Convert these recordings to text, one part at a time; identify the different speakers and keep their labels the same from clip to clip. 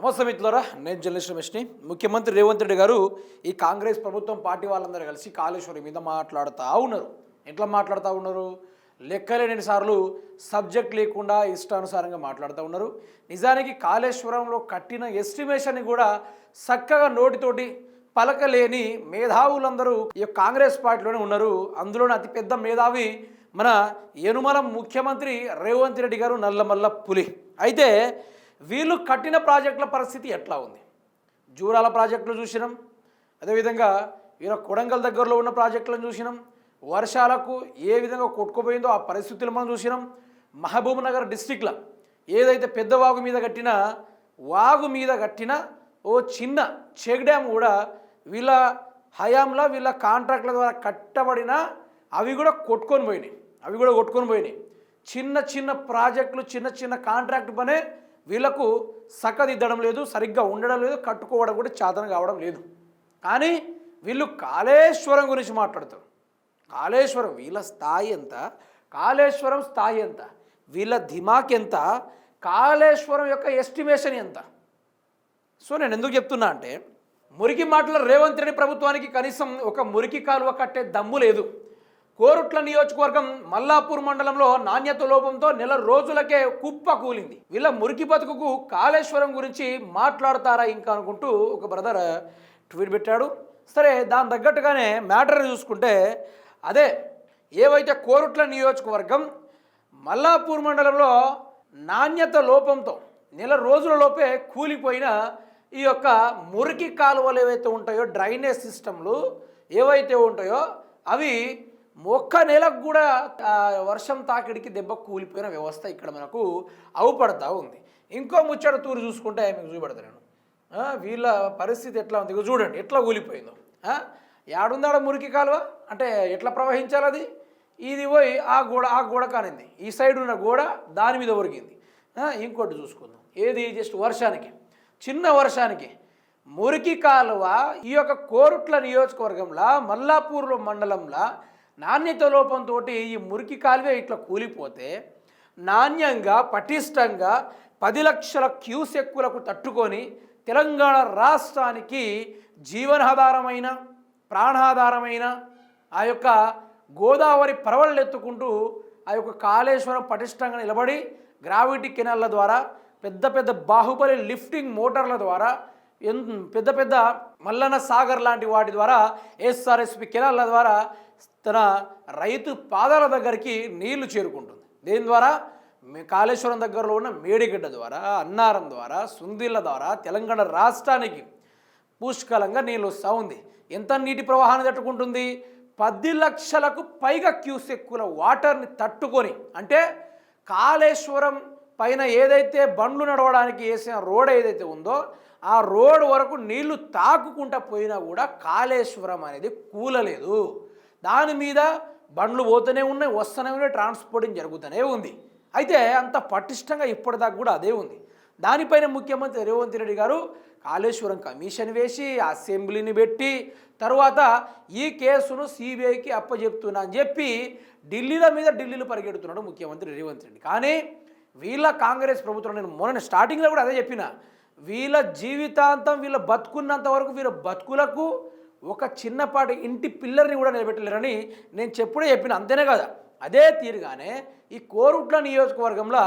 Speaker 1: నమస్తే మిత్రులరా నేను జర్నలిస్ట్ రమేష్ని ముఖ్యమంత్రి రేవంత్ రెడ్డి గారు ఈ కాంగ్రెస్ ప్రభుత్వం పార్టీ వాళ్ళందరూ కలిసి కాళేశ్వరం మీద మాట్లాడుతూ ఉన్నారు. ఎట్లా మాట్లాడుతూ ఉన్నారు? లెక్కలేని సార్లు సబ్జెక్ట్ లేకుండా ఇష్టానుసారంగా మాట్లాడుతూ ఉన్నారు. నిజానికి కాళేశ్వరంలో కట్టిన ఎస్టిమేషన్ కూడా చక్కగా నోటితోటి పలకలేని మేధావులందరూ ఈ కాంగ్రెస్ పార్టీలోనే ఉన్నారు. అందులోనే అతిపెద్ద మేధావి మన యనుమల ముఖ్యమంత్రి రేవంత్ రెడ్డి గారు నల్లమల్ల పులి. అయితే వీళ్ళు కట్టిన ప్రాజెక్టుల పరిస్థితి ఎట్లా ఉంది? జూరాల ప్రాజెక్టులు చూసినాం. అదేవిధంగా వీళ్ళ కొడంగల్ దగ్గరలో ఉన్న ప్రాజెక్టులను చూసినాం. వర్షాలకు ఏ విధంగా కొట్టుకుపోయిందో ఆ పరిస్థితులు మనం చూసినాం. మహబూబ్ నగర్ డిస్టిక్లో ఏదైతే పెద్ద వాగు మీద కట్టిన వాగు మీద కట్టిన ఓ చిన్న చెక్ డ్యామ్ కూడా వీళ్ళ హయాంలో వీళ్ళ కాంట్రాక్ట్ల ద్వారా కట్టబడిన అవి కూడా కొట్టుకొని పోయినాయి. అవి కూడా కొట్టుకొని పోయినాయి. చిన్న చిన్న ప్రాజెక్టులు చిన్న చిన్న కాంట్రాక్ట్ పనే వీళ్ళకు సక్కదిద్దడం లేదు సరిగ్గా ఉండడం లేదు కట్టుకోవడం కూడా చేతన కావడం లేదు. కానీ వీళ్ళు కాళేశ్వరం గురించి మాట్లాడతారు. కాళేశ్వరం వీళ్ళ స్థాయి ఎంత? కాళేశ్వరం స్థాయి ఎంత? వీళ్ళ దిమాక్ ఎంత? కాళేశ్వరం యొక్క ఎస్టిమేషన్ ఎంత? సో నేను ఎందుకు చెప్తున్నా అంటే మురికి మాటల రేవంత్ రెడ్డి ప్రభుత్వానికి కనీసం ఒక మురికి కాలువ కట్టే దమ్ము లేదు. కోరుట్ల నియోజకవర్గం మల్లాపూర్ మండలంలో నాణ్యత లోపంతో నెల రోజులకే కుప్ప కూలింది. వీళ్ళ మురికి బతుకుకు కాళేశ్వరం గురించి మాట్లాడతారా ఇంకా అనుకుంటూ ఒక బ్రదర్ ట్వీట్ పెట్టాడు. సరే దాని తగ్గట్టుగానే మ్యాటర్ చూసుకుంటే అదే ఏవైతే కోరుట్ల నియోజకవర్గం మల్లాపూర్ మండలంలో నాణ్యత లోపంతో నెల రోజుల లోపే కూలిపోయిన ఈ యొక్క మురికి కాలువలు ఏవైతే ఉంటాయో డ్రైనేజ్ సిస్టమ్లు ఏవైతే ఉంటాయో అవి ఒక్క నెలకు కూడా వర్షం తాకిడికి దెబ్బ కూలిపోయిన వ్యవస్థ ఇక్కడ మనకు అవుపడతా ఉంది. ఇంకో ముచ్చట తూరు చూసుకుంటే మీకు చూపెడతా నేను. వీళ్ళ పరిస్థితి ఎట్లా ఉంది? చూడండి ఎట్లా కూలిపోయిందో. ఆ, యాడుందాడ మురికి కాలువ? అంటే ఎట్లా ప్రవహించాలి అది? ఇది పోయి ఆ గోడ ఆ గోడ కానింది. ఈ సైడ్ ఉన్న గోడ దాని మీద ఒరిగింది. ఇంకోటి చూసుకుందాం. ఏది? జస్ట్ వర్షానికి. చిన్న వర్షానికి. మురికి కాలువ ఈ యొక్క కోరుట్ల నియోజకవర్గంలో మల్లాపూర్ మండలంలో నాణ్యత లోపంతో ఈ మురికి కాలువే ఇట్లా కూలిపోతే నాణ్యంగా పటిష్టంగా పది లక్షల క్యూసెక్కులకు తట్టుకొని తెలంగాణ రాష్ట్రానికి జీవనాధారమైన ప్రాణాధారమైన ఆ యొక్క గోదావరి పరవళ్ళెత్తుకుంటూ ఆ యొక్క కాళేశ్వరం పటిష్టంగా నిలబడి గ్రావిటీ కెనాల్ల ద్వారా పెద్ద పెద్ద బాహుబలి లిఫ్టింగ్ మోటార్ల ద్వారా పెద్ద పెద్ద మల్లన సాగర్ లాంటి వాటి ద్వారా ఎస్ఆర్ఎస్పి కెనాల ద్వారా తన రైతు పాదాల దగ్గరికి నీళ్ళు చేరుకుంటుంది. దీని ద్వారా? కాళేశ్వరం దగ్గరలో ఉన్న మేడిగడ్డ ద్వారా అన్నారం ద్వారా సుందిళ్ళ ద్వారా తెలంగాణ రాష్ట్రానికి పుష్కలంగా నీళ్ళు వస్తూ ఉంది. ఎంత నీటి ప్రవాహాన్ని తట్టుకుంటుంది? పది లక్షలకు పైగా క్యూసెక్కుల వాటర్ని తట్టుకొని అంటే కాళేశ్వరం పైన ఏదైతే బండ్లు నడవడానికి వేసిన రోడ్ ఏదైతే ఉందో ఆ రోడ్ వరకు నీళ్ళు తాకుకుంటా పోయినా కూడా కాళేశ్వరం అనేది కూలలేదు. దాని మీద బండ్లు పోతూనే ఉన్నాయి వస్తూనే ఉన్నాయి ట్రాన్స్పోర్టింగ్ జరుగుతూనే ఉంది. అయితే అంత పటిష్టంగా ఇప్పటిదాకా కూడా అదే ఉంది. దానిపైన ముఖ్యమంత్రి రేవంత్ రెడ్డి గారు కాళేశ్వరం కమిషన్ వేసి అసెంబ్లీని పెట్టి తర్వాత ఈ కేసును సిబిఐకి అప్పచెప్తున్నా అని చెప్పి ఢిల్లీల మీద ఢిల్లీలో పరిగెడుతున్నాడు ముఖ్యమంత్రి రేవంత్ రెడ్డి. కానీ వీళ్ళ కాంగ్రెస్ ప్రభుత్వం నేను మొన్న స్టార్టింగ్లో కూడా అదే చెప్పిన వీళ్ళ జీవితాంతం వీళ్ళ బతుకున్నంత వరకు వీళ్ళ బతుకులకు ఒక చిన్నపాటి ఇంటి పిల్లర్ని కూడా నిలబెట్టలేరని నేను చెప్పుడే చెప్పిన అంతేనే కదా? అదే తీరుగానే ఈ కోరుట్ల నియోజకవర్గంలో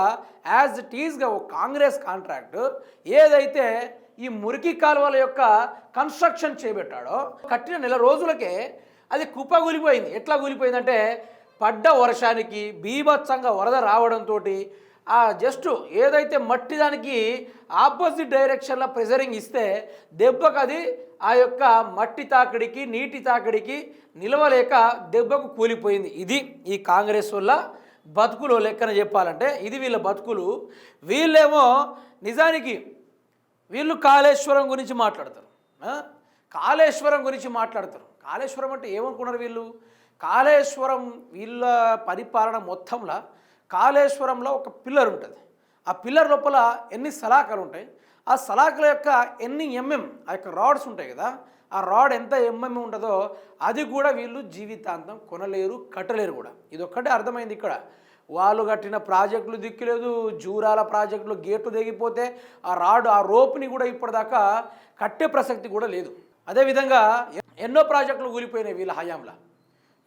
Speaker 1: యాజ్ ఇట్ ఈజ్గా ఒక కాంగ్రెస్ కాంట్రాక్ట్ ఏదైతే ఈ మురికి కాలువల యొక్క కన్స్ట్రక్షన్ చేపెట్టాడో కట్టిన నెల రోజులకే అది కుప్ప కూలిపోయింది. ఎట్లా కూలిపోయిందంటే పడ్డ వర్షానికి బీభత్సంగా వరద రావడంతో ఆ జస్ట్ ఏదైతే మట్టి దానికి ఆపోజిట్ డైరెక్షన్లో ప్రెజరింగ్ ఇస్తే దెబ్బకు అది ఆ యొక్క మట్టి తాకిడికి నీటి తాకిడికి నిలవలేక దెబ్బకు కూలిపోయింది. ఇది ఈ కాంగ్రెస్ వల్ల బతుకులు లెక్కన చెప్పాలంటే ఇది వీళ్ళ బతుకులు. వీళ్ళేమో నిజానికి వీళ్ళు కాళేశ్వరం గురించి మాట్లాడతారు. కాళేశ్వరం గురించి మాట్లాడతారు. కాళేశ్వరం అంటే ఏమనుకున్నారు వీళ్ళు? కాళేశ్వరం వీళ్ళ పరిపాలన మొత్తంలో కాళేశ్వరంలో ఒక పిల్లర్ ఉంటుంది. ఆ పిల్లర్ లోపల ఎన్ని సలాకలు ఉంటాయి? ఆ సలాకల యొక్క ఎన్ని ఎంఎం ఆ యొక్క రాడ్స్ ఉంటాయి కదా ఆ రాడ్ ఎంత ఎంఎం ఉంటుందో అది కూడా వీళ్ళు జీవితాంతం కొనలేరు కట్టలేరు కూడా. ఇది ఒక్కటే అర్థమైంది ఇక్కడ. వాళ్ళు కట్టిన ప్రాజెక్టులు దిక్కులేదు జూరాల ప్రాజెక్టులు గేట్లు దిగిపోతే ఆ రాడ్ ఆ రోప్ని కూడా ఇప్పటిదాకా కట్టే ప్రసక్తి కూడా లేదు. అదేవిధంగా ఎన్నో ప్రాజెక్టులు కూలిపోయినాయి వీళ్ళ హయాంలో.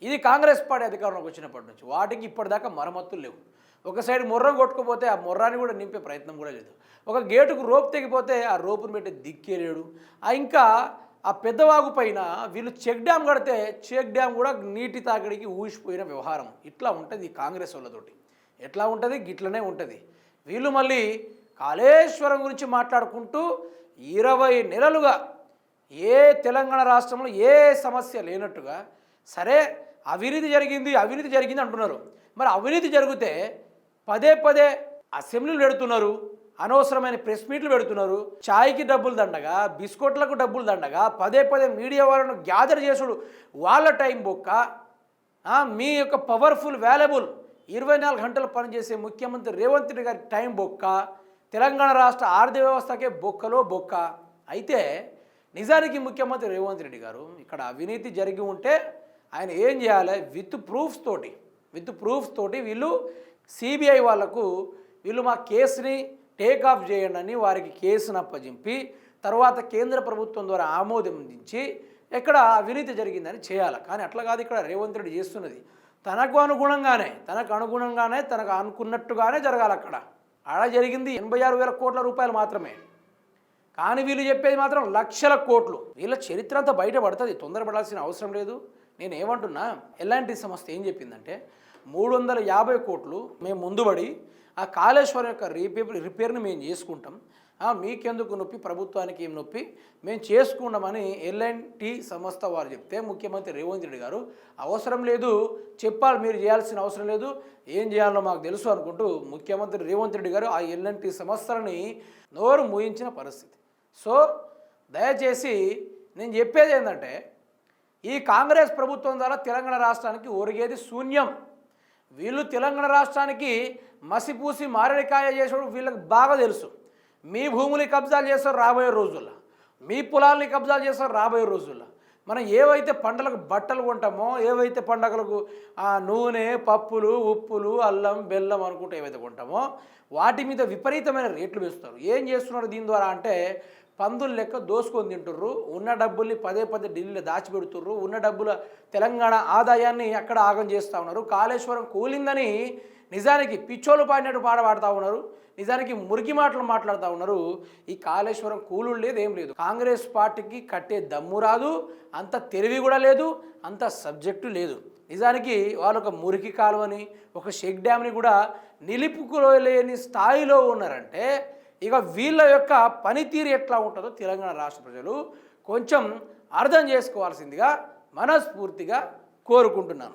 Speaker 1: ఇది కాంగ్రెస్ పార్టీ అధికారంలోకి వచ్చినప్పటి నుంచి. వాటికి ఇప్పటిదాకా మరమ్మతులు లేవు. ఒక సైడ్ మొర్రం కొట్టుకుపోతే ఆ మొర్రాన్ని కూడా నింపే ప్రయత్నం కూడా లేదు. ఒక గేటుకు రోపు తెగిపోతే ఆ రోపును పెట్టి దిక్కేలేడు. ఆ ఇంకా ఆ పెద్దవాగు పైన వీళ్ళు చెక్ డ్యామ్ కడితే చెక్ డ్యామ్ కూడా నీటి తాకిడికి ఊసిపోయిన వ్యవహారం. ఇట్లా ఉంటుంది కాంగ్రెస్ వాళ్ళతోటి. ఎట్లా ఉంటుంది? గిట్లనే ఉంటుంది. వీళ్ళు మళ్ళీ కాళేశ్వరం గురించి మాట్లాడుకుంటూ ఇరవై నెలలుగా ఏ తెలంగాణ రాష్ట్రంలో ఏ సమస్య లేనట్టుగా సరే అవినీతి జరిగింది అవినీతి జరిగింది అంటున్నారు. మరి అవినీతి జరిగితే పదే పదే అసెంబ్లీలు పెడుతున్నారు అనవసరమైన ప్రెస్ మీట్లు పెడుతున్నారు చాయ్కి డబ్బులు దండగా బిస్కెట్లకు డబ్బులు దండగా పదే పదే మీడియా వాళ్ళను గ్యాదర్ చేసుడు వాళ్ళ టైం బొక్క. మీ యొక్క పవర్ఫుల్ వాల్యబుల్ ఇరవై నాలుగు గంటలు పనిచేసే ముఖ్యమంత్రి రేవంత్ రెడ్డి గారి టైం బొక్క తెలంగాణ రాష్ట్ర ఆర్థిక వ్యవస్థకే బొక్కలో బొక్క. అయితే నిజానికి ముఖ్యమంత్రి రేవంత్ రెడ్డి గారు ఇక్కడ అవినీతి జరిగి ఉంటే ఆయన ఏం చేయాలి? విత్ ప్రూఫ్స్ తోటి విత్ ప్రూఫ్స్ తోటి వీళ్ళు సిబిఐ వాళ్ళకు వీళ్ళు మా కేసుని టేక్ ఆఫ్ చేయండి అని వారికి కేసును అప్పగింపి తర్వాత కేంద్ర ప్రభుత్వం ద్వారా ఆమోదించి ఎక్కడ అవినీతి జరిగిందని చేయాలి. కానీ అట్లా కాదు ఇక్కడ రేవంత్ రెడ్డి చేస్తున్నది. తనకు అనుగుణంగానే తనకు అనుగుణంగానే తనకు అనుకున్నట్టుగానే జరగాలి అక్కడ. ఆడ జరిగింది ఎనభై ఆరు వేల కోట్ల రూపాయలు మాత్రమే. కానీ వీళ్ళు చెప్పేది మాత్రం లక్షల కోట్లు. వీళ్ళ చరిత్ర అంతా బయటపడుతుంది. తొందరపడాల్సిన అవసరం లేదు. నేను ఏమంటున్నా ఎలాంటి సంస్థ ఏం చెప్పిందంటే మూడు వందల యాభై కోట్లు మేము ముందుబడి ఆ కాళేశ్వరం యొక్క రిపేర్ రిపేర్ని మేము చేసుకుంటాం. మీకెందుకు నొప్పి? ప్రభుత్వానికి ఏం నొప్పి? మేము చేసుకున్నామని ఎల్ఎన్టీ సంస్థ వారు చెప్తే ముఖ్యమంత్రి రేవంత్ రెడ్డి గారు అవసరం లేదు చెప్పాలి మీరు చేయాల్సిన అవసరం లేదు ఏం చేయాలో మాకు తెలుసు అనుకుంటూ ముఖ్యమంత్రి రేవంత్ రెడ్డి గారు ఆ ఎల్ఎన్టీ సంస్థలని నోరు మూయించిన పరిస్థితి. సో దయచేసి నేను చెప్పేది ఏంటంటే ఈ కాంగ్రెస్ ప్రభుత్వం ద్వారా తెలంగాణ రాష్ట్రానికి ఒరిగేది శూన్యం. వీళ్ళు తెలంగాణ రాష్ట్రానికి మసిపూసి మారడికాయ చేసేవాడు వీళ్ళకి బాగా తెలుసు. మీ భూములు కబ్జాలు చేస్తారు రాబోయే రోజుల్లో. మీ పొలాల్ని కబ్జాలు చేస్తారు రాబోయే రోజుల్లో. మనం ఏవైతే పంటలకు బట్టలు కొంటామో ఏవైతే పండగలకు ఆ నూనె పప్పులు ఉప్పులు అల్లం బెల్లం అనుకుంటే ఏవైతే కొంటామో వాటి మీద విపరీతమైన రేట్లు వేస్తారు. ఏం చేస్తున్నారు దీని ద్వారా అంటే పందులు లెక్క దోసుకొని తింటుర్రు. ఉన్న డబ్బుల్ని పదే పదే ఢిల్లీలో దాచిపెడుతుర్రు. ఉన్న డబ్బుల తెలంగాణ ఆదాయాన్ని అక్కడ ఆగం చేస్తూ ఉన్నారు? కాళేశ్వరం కూలిందని నిజానికి పిచ్చోలు పాడినట్టు పాట పాడుతూ ఉన్నారు. నిజానికి మురికి మాటలు మాట్లాడుతూ ఉన్నారు. ఈ కాళేశ్వరం కూలు లేదు ఏం లేదు. కాంగ్రెస్ పార్టీకి కట్టే దమ్ము రాదు అంత తెలివి కూడా లేదు అంత సబ్జెక్టు లేదు. నిజానికి వాళ్ళు ఒక మురికి కాలువని ఒక షేక్ డ్యామ్ని కూడా నిలుపుకోలేని స్థాయిలో ఉన్నారంటే ఇక వీళ్ళ యొక్క పనితీరు ఎట్లా ఉంటుందో తెలంగాణ రాష్ట్ర ప్రజలు కొంచెం అర్థం చేసుకోవాల్సిందిగా మనస్ఫూర్తిగా కోరుకుంటున్నాను.